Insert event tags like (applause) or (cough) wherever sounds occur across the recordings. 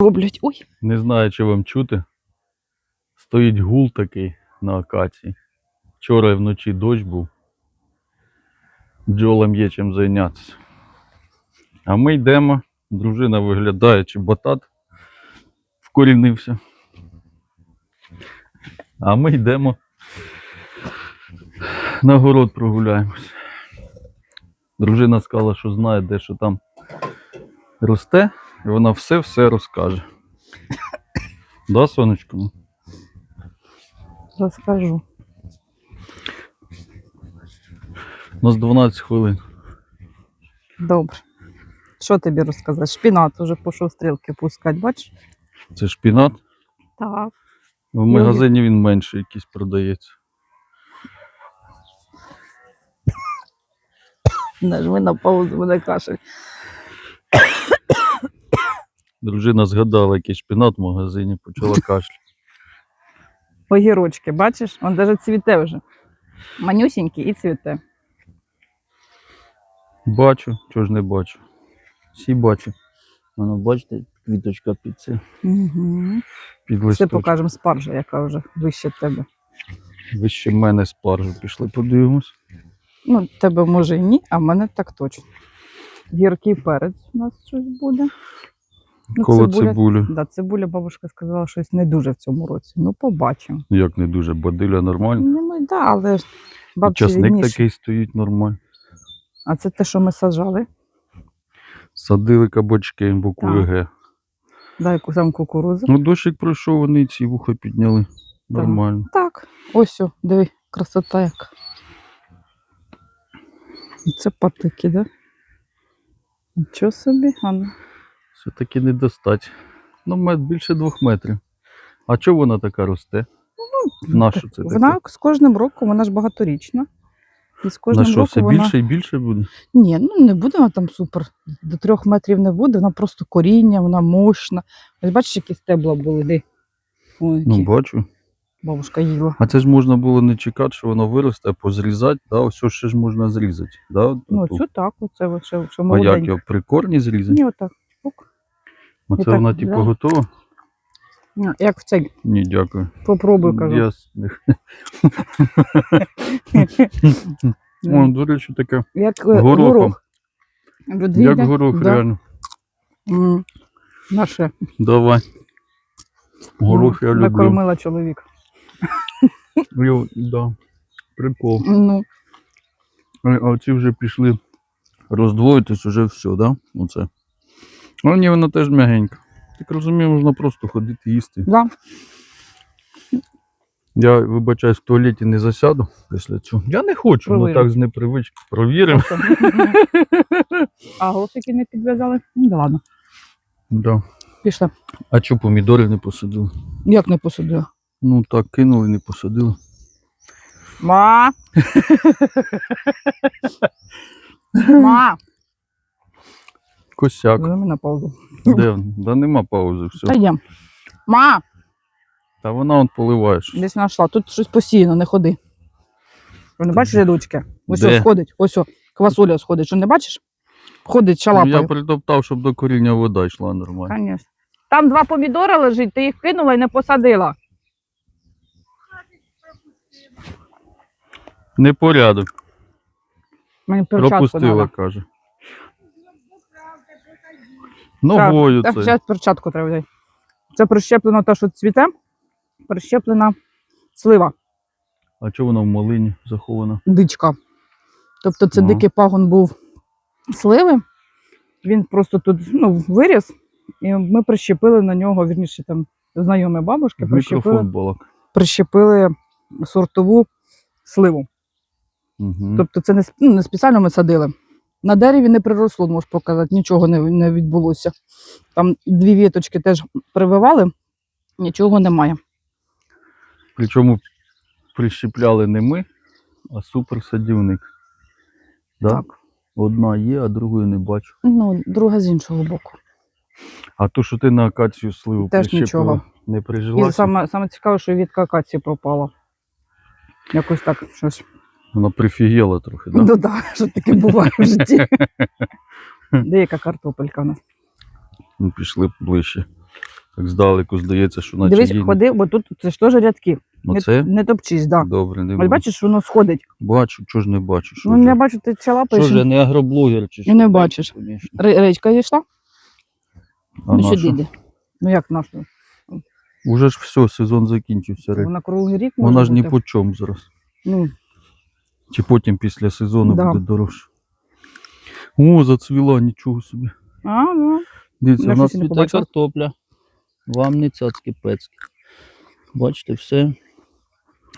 роблять. Ой, Не знаю, чи вам чути. Стоїть гул такий на акації. Вчора вночі дощ був. Бджолам є чим зайнятися. А ми йдемо. Дружина виглядає, чи батат вкорінився. А ми йдемо. На город прогуляємось. Дружина сказала, що знає, де що там росте, і вона все-все розкаже. (laughs) Да, сонечко? розкажу. У нас 12 хвилин. Добре. Що тобі розказати? Шпінат уже пішов стрілки пускати, бачиш? Це шпінат. Так. В магазині він менше якийсь продається. Нажми на паузу, мене кашель. Дружина згадала який шпінат в магазині, почала (laughs) кашляти. Огірочки, бачиш? Он навіть цвіте вже. Манюсінький і цвіте. Бачу, чого ж не бачу. Всі бачу. Воно, бачите, квіточка під це, Угу. під Все листочок. покажемо спаржа, яка вже вище тебе. Ви ще в мене спаржу пішли, подивимось. Ну, тебе може і ні, а в мене так точно. Гіркий перець у нас щось буде. Ну, Коло цибуля- цибулі. Да, цибуля бабушка сказала, щось не дуже в цьому році. Ну, побачимо. Як не дуже, бадиля нормально. Ну, ну да, але ж бабці Часник відніше. такий стоїть нормально. А це те, що ми сажали. Садили кабачки в Так. ОКВГ. Дай сам кукурузу. Ну, дощик пройшов, вони ці вуха підняли. Нормально. Так, ось, о, диви, красота яка. Це патики, да? Нічого собі, а ну. Все-таки не достать. Ну, мет більше двох метрів. А чого вона така росте? Наша це таке? Вона з кожним роком, вона ж багаторічна. І з кожним На що, роком все вона... більше і більше буде? Ні, ну не буде вона там супер. До трьох метрів не буде, вона просто коріння, вона мощна. Ось бачиш, які стебла були, де? Ну, бачу. бабушка їла. А це ж можна було не чекати, що воно виросте, а позрізати. Да? Ось ще ж можна зрізати. Да? Ну, цю так, оце ще, ще а як молоденька. його при корні зрізати? Ні, отак. Ок. Оце так, вона типу да. готова? Як в цей, Ні, дякую. попробуй, кажу. Я... (laughs) О, до речі, таке. Як е, Горохом. горох. Людвіга, Як горох, да. реально. Наше. Давай. Горох я люблю. Накормила чоловік. Йо, да. Прикол. Ну, А а ці вже пішли роздвоїтись, уже все, да? Оце. А ні, вона теж м'ягенька. Так розумію, можна просто ходити їсти. да. Я, вибачаюсь, в туалеті не засяду після цього. Я не хочу, ну Провіримо. так з непривички. Провіримо. А голосики не підв'язали? Ну, да ладно. Да. Пішли. А чого помідори не посадили? Як не посудила? Ну так, кинули, не посадили. Ма. (laughs) Ма. Косяк. Займи на паузу. Де? Да нема паузи, Та все. є. Ма, Та вона он поливає. щось. десь знайшла. Тут щось посіяно, не ходи. Що не бачиш рядочки? Ось Де? ось сходить, ось о, квасоля сходить. Що не бачиш? Ходить Ну, шалапою. я притоптав, щоб до коріння вода йшла нормально. Конечно. Там два помідори лежить, ти їх кинула і не посадила. Непорядок. Мені перчатку Пропустила, треба. каже. Ногою Так, це. зараз перчатку треба взяти. Це прищеплено те, що цвіте, прищеплена слива, А чого вона в малині захована? дичка. Тобто це Ага. дикий пагон був сливи. Він просто тут ну, виріс, і ми прищепили на нього, вірніше там знайомі бабушки, прищепили, прищепили сортову сливу. Угу. Тобто це не, ну, не спеціально ми садили. На дереві не приросло, можеш показати, нічого не, не відбулося. Там дві віточки теж прививали, нічого немає. Причому прищепляли не ми, а суперсадівник. Да? Так. Одна є, а другої не бачу. Ну, друга з іншого боку. А то, що ти на акацію сливу Теж нічого. не І саме, саме цікаве, що від какації пропала. Якось так щось. Вона прифігела трохи, так? Ну так, (laughs) що таке буває в житті. (laughs) Деяка картопелька у нас. Ну, пішли ближче. Так здалеку здається, що наче Дивись, ходи, бо тут це ж теж рядки. Не, Оце? не топчись, да. Добре, не Ось бачиш, воно сходить. Бачу, чого ж не бачу. Що ну, ж? я бачу, ти чалапаєш. Що ж, я не агроблогер чи що? не бачиш. Конечно. Ре- Речка йшла? А ну, сюди наша? йди. Ну як нашу? Уже ж все, сезон закінчився. Риб. Вона круглий рік може Вона ж ні бути? по чому зараз. Ну, Чи потім після сезону Да. буде дорожче. О, зацвіла, нічого собі. а, ну. Дивіться, Я у нас щось і не цвіте побачила. картопля. Вам не цяцьки пецьки. Бачите, все.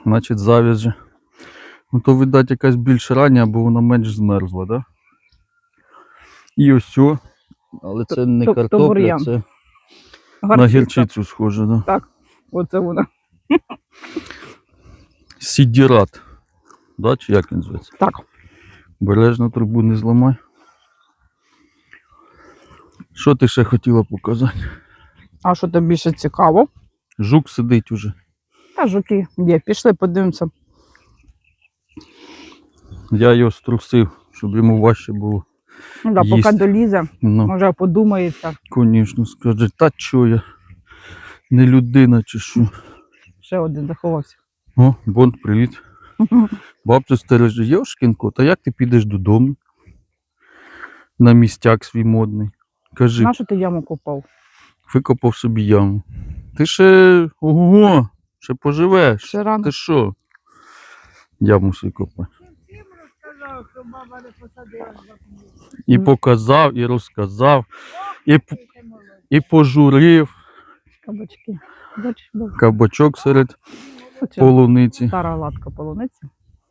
Значить, зав'яз же. Ну то, видать, якась більш рання, бо вона менш змерзла, да? І ось о. Але це не то- то картопля, бур'ян. це на гарчиця. гірчицю схоже, да? Оце вона. Сідірат. Да, чи як він зветься? Так. Бережно трубу не зламай. Що ти ще хотіла показати? А що тобі більше цікаво? Жук сидить уже. Та жуки є. Пішли, подивимося. Я його струсив, щоб йому важче було. Ну, да, поки Їсти. долізе, Ну, може подумається. звісно, скаже, та чо я? Не людина чи що. Ще один заховався. О, Бонд, привіт. (laughs) Бабця стереже, Йошкін кот, а як ти підеш додому? На містяк свій модний. Кажи, На що ти яму копав? викопав собі яму. Ти ще ого, ще поживеш. Ще рано. Ти що? Яму собі копати. І показав, і розказав, і, і пожурив Кабачки. Кабачок серед Оце полуниці, стара латка полуниці.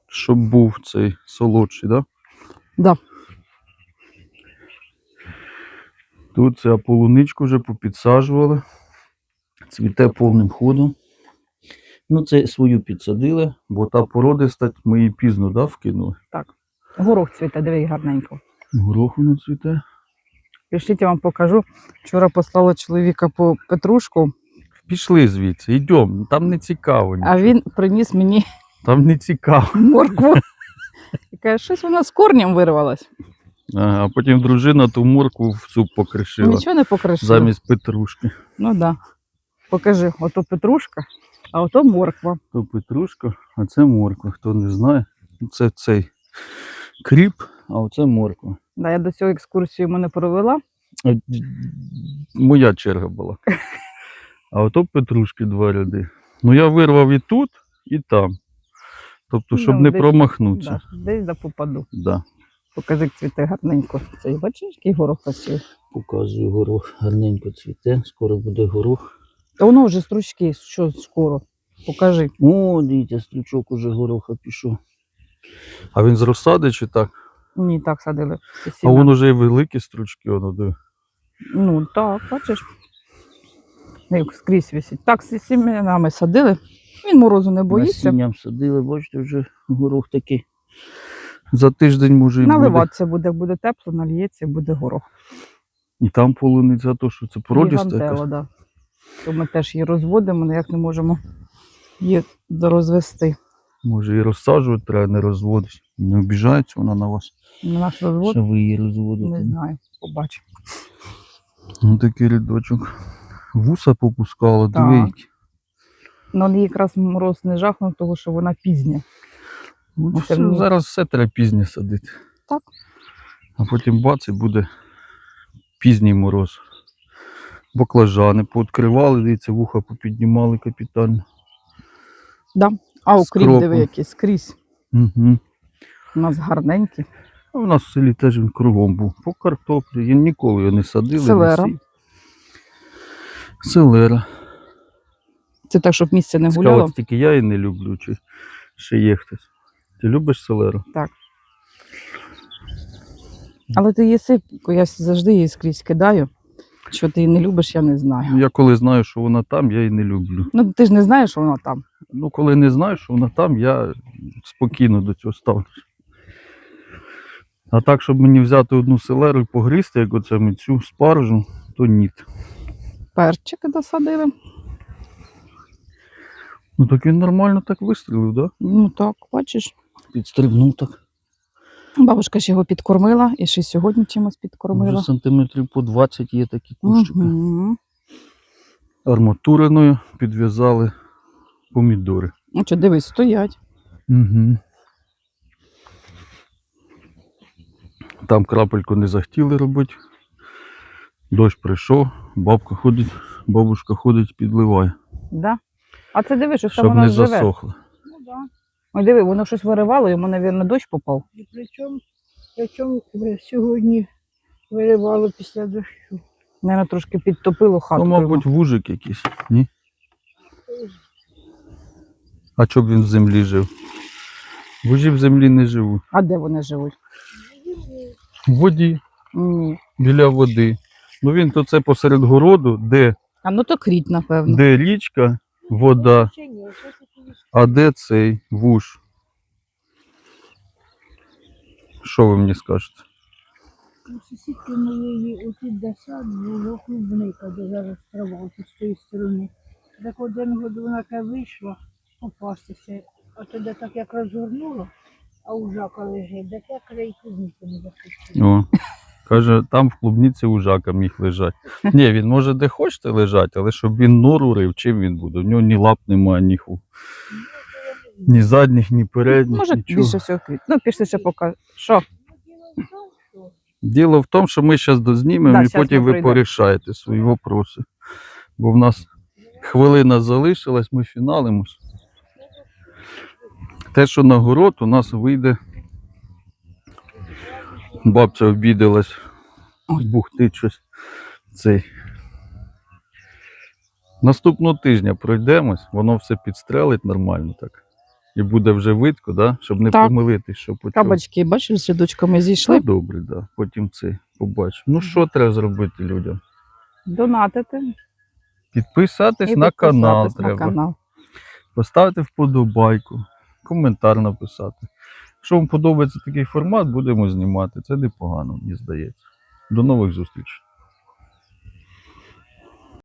щоб був цей солодший, да? Да. Тут ця полуничку вже попідсаджували. Цвіте повним ходом. Ну, це свою підсадили, бо та породиста, ми її пізно да, вкинули. Так. Горох цвіте, диви, гарненько. Горох воно цвіте. Пішліть, я вам покажу. Вчора послала чоловіка по петрушку, Пішли звідси, йдемо. Там не цікаво. а він приніс мені Там не цікаво. моркву. І каже, щось вона з корнем вирвалась. Ага, а потім дружина ту моркву в суп покришила. Нічого не покришила. Замість петрушки. Ну так. Да. Покажи, ото петрушка, а ото морква. То петрушка, а це морква. Хто не знає, це цей кріп, а оце морква. Да, я до цього екскурсію мене провела. А, д- Моя черга була. (laughs) А ото петрушки два ряди. Ну я вирвав і тут, і там. Тобто, щоб Ну, не десь- промахнутися. Да, десь да попаду. Да. Покажи, як цвіте гарненько. Цей бачиш, який горох красивий. Показую горох, гарненько цвіте, скоро буде горох. Та воно вже стручки, що скоро. Покажи. О, дивіться, стручок уже гороха пішов. А він з розсади чи так? Ні, так садили. А сусіда. вон уже і великі стручки, воно диви. Ну так, бачиш. Як скрізь висить. Так, з сім'янами садили. Він морозу не боїться. Насінням садили, бачите, вже горох такий. За тиждень може і. Наливатися буде, буде тепло, нальється, буде горох. І там полуниця, то що це породіста якась. да. То ми теж її розводимо, ніяк не можемо її розвести. Може і розсаджувати треба, не розводити. Не обіжається вона на вас. На наш розвод Що ви її розводите. не знаю, побачимо. Ну такий рядочок. Вуса попускала, диви. які. Ну, її якраз мороз не жахнув, тому що вона пізня. Ну, це все, мені- зараз все треба пізнє садити. Так. А потім бац і буде пізній мороз. Баклажани пооткривали, дивіться, вуха попіднімали капітально. А кропом. диви, який скрізь. Угу. У нас гарненький. А у нас в селі теж він кругом був. По картоплі. Я ніколи його не садили. Селера. Сів. Селера. Це так, щоб місце не Цікаво, гуляло. тільки я її не люблю, чи ще є хтось. Ти любиш селеру? Так. Але ти їси, я завжди її скрізь кидаю. Що ти її не любиш, я не знаю. Я коли знаю, що вона там, я її не люблю. Ну ти ж не знаєш, що вона там. Ну, коли не знаю, що вона там, я спокійно до цього ставлюся. А так, щоб мені взяти одну селеру і погрізти, як оце цю спаржу, то ні. Перчики досадили. Ну так він нормально так вистрілив, да? Ну так, бачиш. Підстрибнув так. Бабушка ж його підкормила і ще сьогодні чимось підкормила. Вже сантиметрів по 20 є такі кущики. Угу. арматуриною підв'язали помідори. Ну що, дивись, стоять. Угу. Там крапельку не захотіли робити. Дощ прийшов, бабка ходить, бабушка ходить, підливає, Да? А це диви, що там щоб воно не живе. засохло. Ну да. Ой, диви, воно щось виривало, йому, мабуть, дощ попав. І причому, причому сьогодні виривало після дощу. Наверно, трошки підтопило То, хатку. мабуть, вужик якийсь, ні? А щоб він в землі жив? Вужі в землі не живуть. А де вони живуть? В воді, Ні. біля води. Ну він то це посеред городу, де, А ну то кріт, напевно. де річка, вода, а де цей вуж. Що ви мені скажете? у сусідки моєї оті де сад було клубника, де зараз трава оті з тієї сторони. Так один год вона ка вийшла попастися, а тоді так як розгорнула, а у жака лежить, так я край клубники не захотіла. О, каже, там в клубниці ужака міг лежати. (laughs) Ні, він може де хочете лежати, але щоб він нору рив, чим він буде? В нього ні лап немає, ні ху. Ні задніх, ні передніх. Може, нічого. більше всього кріт. Ну, пішли ще покажу. Що? Діло в тому, що Діло в тому, що ми зараз дознімемо Да, і щас потім ми ви пройдемо. порішаєте свої вопроси. Бо в нас хвилина залишилась, ми фіналимось. Те, що на город у нас вийде. Бабця обідалась, Ой. бухтить щось. Цей. Наступного тижня пройдемось, воно все підстрелить нормально так. І буде вже видко, да? щоб не Так. помилитись, що по чому. Кабачки, бачиш, з рядочками зійшли. Ну, добре, да. Потім це побачимо. Ну що треба зробити людям? Донатити. Підписатись і на канал підписатись треба. На канал. Поставити вподобайку, коментар написати. Якщо вам подобається такий формат, будемо знімати. Це непогано, мені здається. До нових зустрічей.